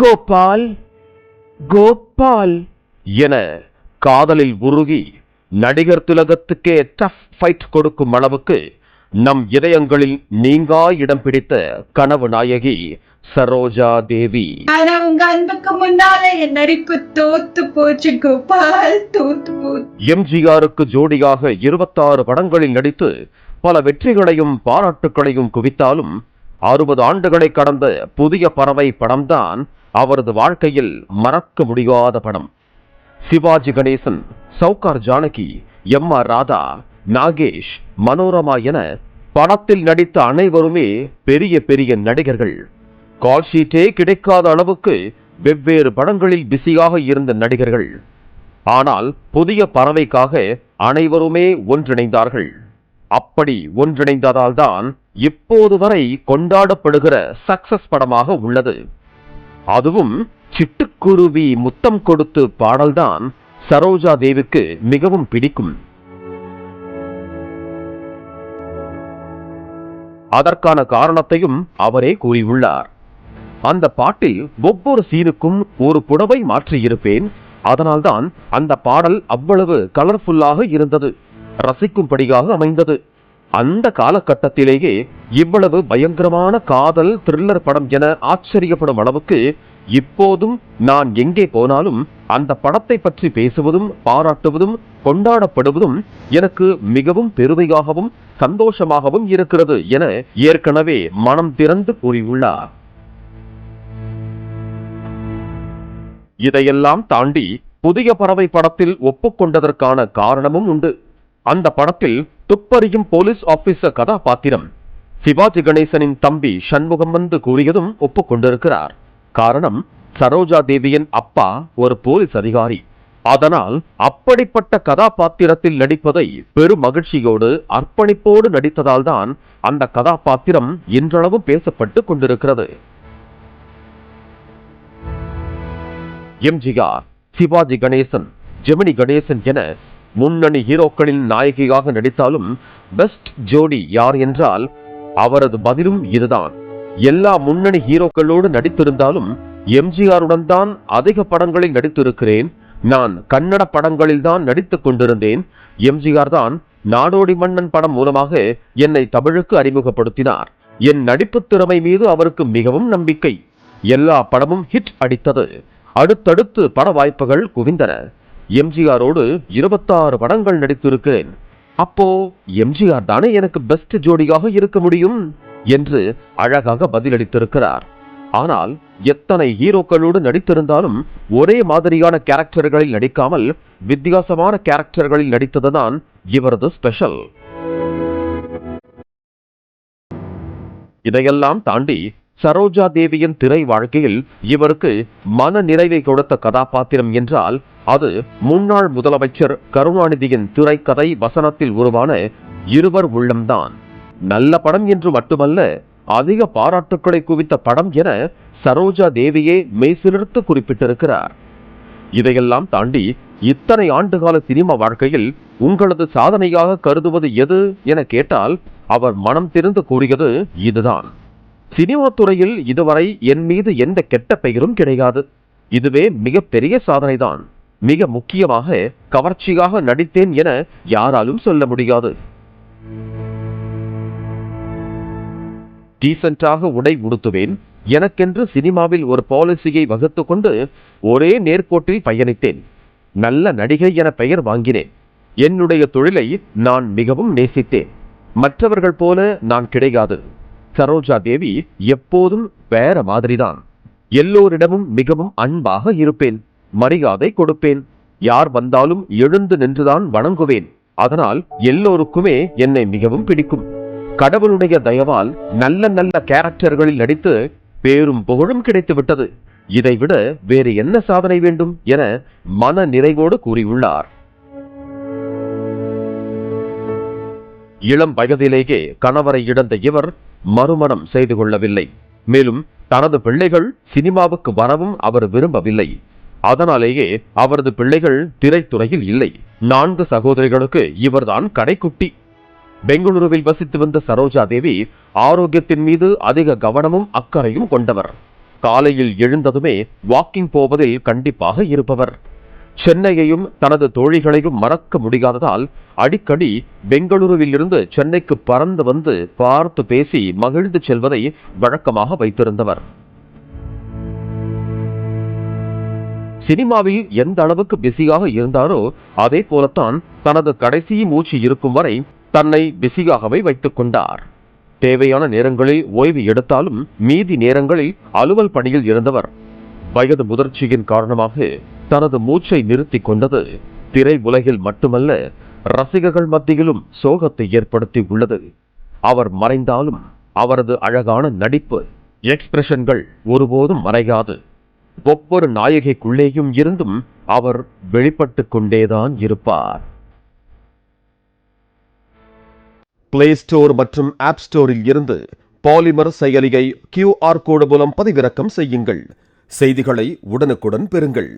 கோபால் கோபால். என காதலில் உருகி நடிகர் திலகத்துக்கே டஃப் ஃபைட் கொடுக்கும் அளவுக்கு நம் இதயங்களில் நீங்கா இடம் பிடித்த கனவு நாயகி சரோஜா தேவி. ஆனா உங்க அன்புக்கு முன்னால என் நடிப்பு தோத்து போச்சு கோபால். தோத்து போச்சு. எம்ஜிஆருக்கு ஜோடியாக இருபத்தாறு படங்களில் நடித்து பல வெற்றிகளையும் பாராட்டுகளையும் குவித்தாலும் அறுபது ஆண்டுகளை கடந்த புதிய பறவை படம்தான் அவரது வாழ்க்கையில் மறக்க முடியாத படம். சிவாஜி கணேசன் சவுகார் ஜானகி எம் ஆர் ராதா நாகேஷ் மனோரமா என படத்தில் நடித்த அனைவருமே பெரிய பெரிய நடிகர்கள். கால்ஷீட்டே கிடைக்காத அளவுக்கு வெவ்வேறு படங்களில் பிஸியாக இருந்த நடிகர்கள். ஆனால் புதிய பறவைக்காக அனைவருமே ஒன்றிணைந்தார்கள். அப்படி ஒன்றிணைந்ததால்தான் இப்போது வரை கொண்டாடப்படுகிற சக்சஸ் படமாக உள்ளது. அதுவும் சிட்டுக்குருவி முத்தம் கொடுத்து பாடல்தான் சரோஜா தேவிக்கு மிகவும் பிடிக்கும். அதற்கான காரணத்தையும் அவரே கூறியுள்ளார். அந்த பாட்டில் ஒவ்வொரு சீனுக்கும் ஒரு புடவை மாற்றியிருப்பேன். அதனால்தான் அந்த பாடல் அவ்வளவு கலர்ஃபுல்லாக இருந்தது. ரசிக்கும்படியாக அமைந்தது. அந்த காலகட்டத்திலேயே இவ்வளவு பயங்கரமான காதல் த்ரில்லர் படம் என ஆச்சரியப்படும் அளவுக்கு இப்போதும் நான் எங்கே போனாலும் அந்த படத்தை பற்றி பேசுவதும் பாராட்டுவதும் கொண்டாடப்படுவதும் எனக்கு மிகவும் பெருமையாகவும் சந்தோஷமாகவும் இருக்கிறது என ஏற்கனவே மனம் திறந்து கூறியுள்ளார். இதையெல்லாம் தாண்டி புதிய பறவை படத்தில் ஒப்புக்கொண்டதற்கான காரணமும் உண்டு. அந்த படத்தில் துப்பறியும் போலீஸ் ஆபீசர் கதாபாத்திரம் சிவாஜி கணேசனின் தம்பி சண்முகம் வந்து கூறியதும் ஒப்புக்கொண்டிருக்கிறார். காரணம் சரோஜா தேவியின் அப்பா ஒரு போலீஸ் அதிகாரி. அதனால் அப்படிப்பட்ட கதாபாத்திரத்தில் நடிப்பதை பெரும் மகிழ்ச்சியோடு அர்ப்பணிப்போடு நடித்ததால்தான் அந்த கதாபாத்திரம் இன்றளவும் பேசப்பட்டு கொண்டிருக்கிறது. எம்ஜிஆர் சிவாஜி கணேசன் ஜெமினி கணேசன் என முன்னணி ஹீரோக்களின் நாயகியாக நடித்தாலும் பெஸ்ட் ஜோடி யார் என்றால் அவரது பதிலும் இதுதான். எல்லா முன்னணி ஹீரோக்களோடு நடித்திருந்தாலும் எம்ஜிஆருடன் தான் அதிக படங்களில் நடித்திருக்கிறேன். நான் கன்னட படங்களில் தான் நடித்துக் கொண்டிருந்தேன். எம்ஜிஆர் தான் நாடோடி மன்னன் படம் மூலமாக என்னை தமிழுக்கு அறிமுகப்படுத்தினார். என் நடிப்பு திறமை மீது அவருக்கு மிகவும் நம்பிக்கை. எல்லா படமும் ஹிட் அடித்தது. அடுத்தடுத்து பட வாய்ப்புகள் குவிந்தன. எம்ஜிஆரோடு இருபத்தாறு படங்கள் நடித்திருக்கிறேன். அப்போ எம்ஜிஆர் தானே எனக்கு பெஸ்ட் ஜோடியாக இருக்க முடியும்? என்று அழகாக பதிலளித்திருக்கிறார். ஆனால் எத்தனை ஹீரோக்களோடு நடித்திருந்தாலும் ஒரே மாதிரியான கேரக்டர்களில் நடிக்காமல் வித்தியாசமான கேரக்டர்களில் நடித்ததுதான் இவரது ஸ்பெஷல் இதையெல்லாம் தாண்டி சரோஜா தேவியின் திரை வாழ்க்கையில் இவருக்கு மன நிறைவை கொடுத்த கதாபாத்திரம் என்றால் அது முன்னாள் முதலமைச்சர் கருணாநிதியின் திரைக்கதை வசனத்தில் உருவான இருவர் உள்ளம்தான். நல்ல படம் என்று மட்டுமல்ல அதிக பாராட்டுக்களை குவித்த படம் என சரோஜா தேவியே மெய்சிலிர்த்து குறிப்பிட்டிருக்கிறார். இதையெல்லாம் தாண்டி இத்தனை ஆண்டுகால சினிமா வாழ்க்கையில் உங்களது சாதனையாக கருதுவது எது என கேட்டால் அவர் மனம் திறந்து கூறியது இதுதான். சினிமா துறையில் இதுவரை என் மீது எந்த கெட்ட பெயரும் கிடையாது. இதுவே மிகப்பெரிய சாதனைதான். மிக முக்கியமாக கவர்ச்சியாக நடித்தேன் என யாராலும் சொல்ல முடியாது. டீசென்டாக உடை உடுத்துவேன். எனக்கென்று சினிமாவில் ஒரு பாலிசியை வகுத்து கொண்டு ஒரே நேர்கோட்டில் பயணித்தேன். நல்ல நடிகை என பெயர் வாங்கினேன். என்னுடைய தொழிலை நான் மிகவும் நேசித்தேன். மற்றவர்கள் போல நான் கிடையாது. சரோஜா தேவி எப்போதும் வேற மாதிரிதான். எல்லோரிடமும் மிகவும் அன்பாக இருப்பேன். மரியாதை கொடுப்பேன். யார் வந்தாலும் எழுந்து நின்றுதான் வணங்குவேன். அதனால் எல்லோருக்குமே என்னை மிகவும் பிடிக்கும். கடவுளுடைய தயவால் நல்ல நல்ல கேரக்டர்களில் நடித்து பேரும் புகழும் கிடைத்து விட்டது இதைவிட வேறு என்ன சாதனை வேண்டும் என மன நிறைவோடு கூறியுள்ளார். இளம் வயதிலேயே கணவரை இழந்த இவர் மறுமணம் செய்து கொள்ளவில்லை. மேலும் தனது பிள்ளைகள் சினிமாவுக்கு வரவும் அவர் விரும்பவில்லை. அதனாலேயே அவரது பிள்ளைகள் திரைத்துறையில் இல்லை. நான்கு சகோதரிகளுக்கு இவர்தான் கடைக்குட்டி. பெங்களூருவில் வசித்து வந்த சரோஜா தேவி ஆரோக்கியத்தின் மீது அதிக கவனமும் அக்கறையும் கொண்டவர். காலையில் எழுந்ததுமே வாக்கிங் போவதில் கண்டிப்பாக இருப்பவர். சென்னையையும் தனது தோழிகளையும் மறக்க முடியாததால் அடிக்கடி பெங்களூருவில் இருந்து சென்னைக்கு பறந்து வந்து பார்த்து பேசி மகிழ்ந்து செல்வதை வழக்கமாக வைத்திருந்தவர். சினிமாவில் எந்த அளவுக்கு பிஸியாக இருந்தாரோ அதே போலத்தான் தனது கடைசி மூச்சு இருக்கும் வரை தன்னை பிஸியாகவே வைத்துக் கொண்டார். தேவையான நேரங்களில் ஓய்வு எடுத்தாலும் மீதி நேரங்களில் அலுவல் பணியில் இருந்தவர். வயது முதிர்ச்சியின் காரணமாக தனது மூச்சை நிறுத்தி கொண்டது. திரை உலகில் மட்டுமல்ல ரசிகர்கள் மத்தியிலும் சோகத்தை ஏற்படுத்தி உள்ளது. அவர் மறைந்தாலும் அவரது அழகான நடிப்பு எக்ஸ்பிரஷன்கள் ஒருபோதும் மறையாது. ஒவ்வொரு நாயகிக்குள்ளேயும் இருந்தும் அவர் வெளிப்பட்டு கொண்டேதான் இருப்பார். பிளே ஸ்டோர் மற்றும் ஆப் ஸ்டோரில் இருந்து பாலிமர் செயலியை கியூஆர் கோடு மூலம் பதிவிறக்கம் செய்யுங்கள். செய்திகளை உடனுக்குடன் பெறுங்கள்.